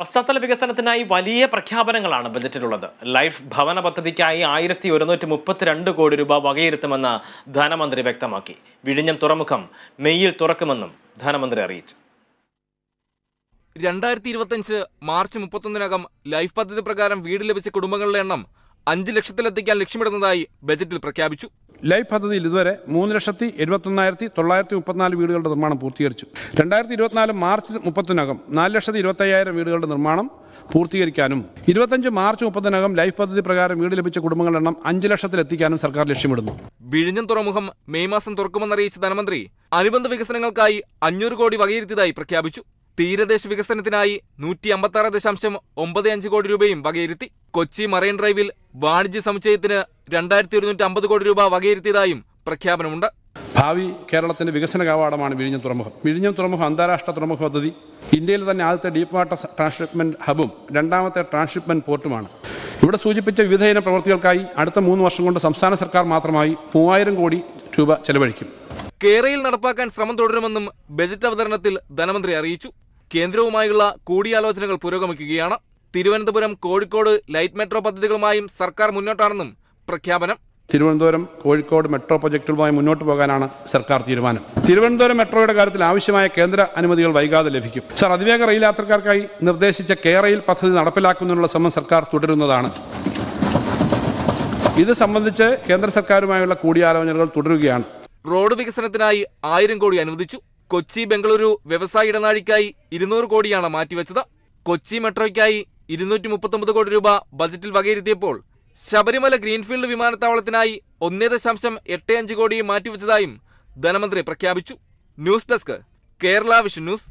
പശ്ചാത്തല വികസനത്തിനായി വലിയ പ്രഖ്യാപനങ്ങളാണ് ബജറ്റിലുള്ളത്. ലൈഫ് ഭവന പദ്ധതിക്കായി ആയിരത്തി ഒരുന്നൂറ്റി മുപ്പത്തിരണ്ട് കോടി രൂപ വകയിരുത്തുമെന്ന് ധനമന്ത്രി വ്യക്തമാക്കി. വിഴിഞ്ഞം തുറമുഖം മെയ്യിൽ തുറക്കുമെന്നും ധനമന്ത്രി അറിയിച്ചു. രണ്ടായിരത്തി ഇരുപത്തഞ്ച് മാർച്ച് മുപ്പത്തൊന്നിനകം ലൈഫ് പദ്ധതി പ്രകാരം വീട് ലഭിച്ച കുടുംബങ്ങളുടെ എണ്ണം അഞ്ച് ലക്ഷത്തിലെത്തിക്കാൻ ലക്ഷ്യമിടുന്നതായി ബജറ്റിൽ പ്രഖ്യാപിച്ചു. ലൈഫ് പദ്ധതിയിൽ ഇതുവരെ മൂന്ന് ലക്ഷത്തി എഴുപത്തൊന്നായിരത്തി തൊള്ളായിരത്തി മുപ്പത്തിനാല് വീടുകളുടെ നിർമ്മാണം പൂർത്തീകരിച്ചു. രണ്ടായിരത്തി ഇരുപത്തിനാല് മാർച്ച് മുപ്പത്തിനകം നാല് ലക്ഷത്തി ഇരുപത്തയ്യായിരം വീടുകളുടെ നിർമ്മാണം പൂർത്തീകരിക്കാനും ഇരുപത്തഞ്ച് മാർച്ച് മുപ്പത്തിനകം ലൈഫ് പദ്ധതി പ്രകാരം വീട് ലഭിച്ച കുടുംബങ്ങളുടെ എണ്ണം അഞ്ച് ലക്ഷത്തിലെത്തിക്കാനും സർക്കാർ ലക്ഷ്യമിടുന്നു. വിഴിഞ്ഞം തുറമുഖം മെയ് മാസം തുറക്കുമെന്നറിയിച്ച ധനമന്ത്രി അനുബന്ധ വികസനങ്ങൾക്കായി അഞ്ഞൂറ് കോടി വകയിരുത്തിയതായി പ്രഖ്യാപിച്ചു. തീരദേശ വികസനത്തിനായി നൂറ്റി അമ്പത്തി ദശാംശം ഒമ്പത് അഞ്ച് കോടി രൂപയും വകയിരുത്തി. കൊച്ചി മറൈൻ ഡ്രൈവിൽ വാണിജ്യ സമുച്ചയത്തിന് രണ്ടായിരത്തി ഒരുന്നൂറ്റി അമ്പത് കോടി രൂപ വകയിരുത്തിയതായും പ്രഖ്യാപനമുണ്ട്. ഭാവി കേരളത്തിന്റെ വികസന കവാടമാണ് വിഴിഞ്ഞം തുറമുഖം. വിഴിഞ്ഞം തുറമുഖം അന്താരാഷ്ട്ര തുറമുഖ പദ്ധതി. ഇന്ത്യയിലെ തന്നെ ആദ്യത്തെ ഡീപ്പ് വാട്ടർ ട്രാൻസ്ഷിപ്മെന്റ് ഹബും രണ്ടാമത്തെ ട്രാൻസ്ഷിപ്മെന്റ് പോർട്ടുമാണ്. ഇവിടെ സൂചിപ്പിച്ച വിവിധയിന പ്രവൃത്തികൾക്കായി അടുത്ത മൂന്ന് വർഷം കൊണ്ട് സംസ്ഥാന സർക്കാർ മാത്രമായി മൂവായിരം കോടി രൂപ ചെലവഴിക്കും. കേരളയിൽ നടപ്പാക്കാൻ ശ്രമം തുടരുമെന്നും ബജറ്റ് അവതരണത്തിൽ ധനമന്ത്രി അറിയിച്ചു. കേന്ദ്രവുമായുള്ള കൂടിയാലോചനകൾ പുരോഗമിക്കുകയാണ്. തിരുവനന്തപുരം കോഴിക്കോട് ലൈറ്റ് മെട്രോ പദ്ധതികളുമായും സർക്കാർ മുന്നോട്ടാണെന്നും പ്രഖ്യാപനം. തിരുവനന്തപുരം കോഴിക്കോട് മെട്രോ പ്രൊജക്ടുകളുമായി മുന്നോട്ട് പോകാനാണ് സർക്കാർ തീരുമാനം. തിരുവനന്തപുരം മെട്രോയുടെ കാര്യത്തിൽ ആവശ്യമായ കേന്ദ്ര അനുമതികൾ വൈകാതെ ലഭിക്കും. സർ അതിവേഗ റെയിൽ യാത്രക്കാർക്കായി നിർദ്ദേശിച്ച കെ റെയിൽ പദ്ധതി നടപ്പിലാക്കുന്നതിനുള്ള ശ്രമം സർക്കാർ തുടരുന്നതാണ്. ഇത് സംബന്ധിച്ച് കേന്ദ്ര സർക്കാരുമായുള്ള കൂടിയാലോചനകൾ തുടരുകയാണ്. റോഡ് വികസനത്തിനായി ആയിരം കോടി അനുവദിച്ചു. കൊച്ചി ബംഗളൂരു വ്യവസായ ഇടനാഴിക്കായി ഇരുന്നൂറ് കോടിയാണ് മാറ്റിവെച്ചത്. കൊച്ചി മെട്രോയ്ക്കായി ഇരുന്നൂറ്റി മുപ്പത്തൊമ്പത് കോടി രൂപ ബജറ്റിൽ വകയിരുത്തിയപ്പോൾ ശബരിമല ഗ്രീൻഫീൽഡ് വിമാനത്താവളത്തിനായി ഒന്നേ ദശാംശം എട്ട് അഞ്ച് കോടി മാറ്റിവെച്ചതായും ധനമന്ത്രി പ്രഖ്യാപിച്ചു. News desk Kerala vision news